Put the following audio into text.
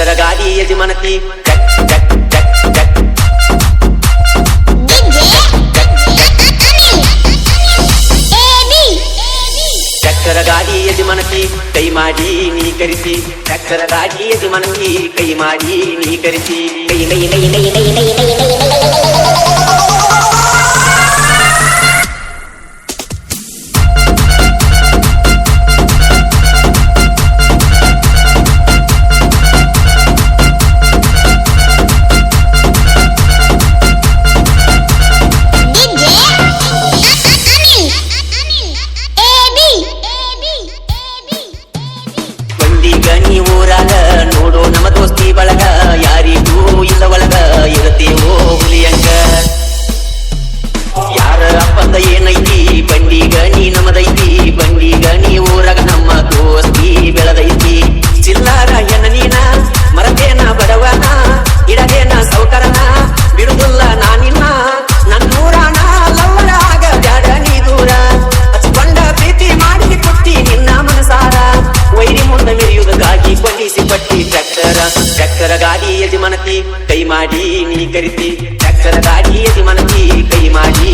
చెరగాలి యజమానతి చక్కరగాడి యజమానకి కై మాడి నీ కరిసి. చక్కరగాడి యజమానకి కై మాడి నీ కరిసి. కై కై ನಮ್ಮ ದೋಸ್ತಿ ಬಳಗ ಯಾರಿಗೂ ಇಲ್ಲ ಒಳಗ ಇರತೇವೋ ಹುಲಿಯಂಗ ಯಾರ ಅಪ್ಪಂದ ಕೈ ಮಾಡಿ ನೀ ಕರಿತಿ ಚಕ್ಕರ ಗಾಡಿ ಯಜಮಾನತಿ ಕೈ ಮಾಡಿ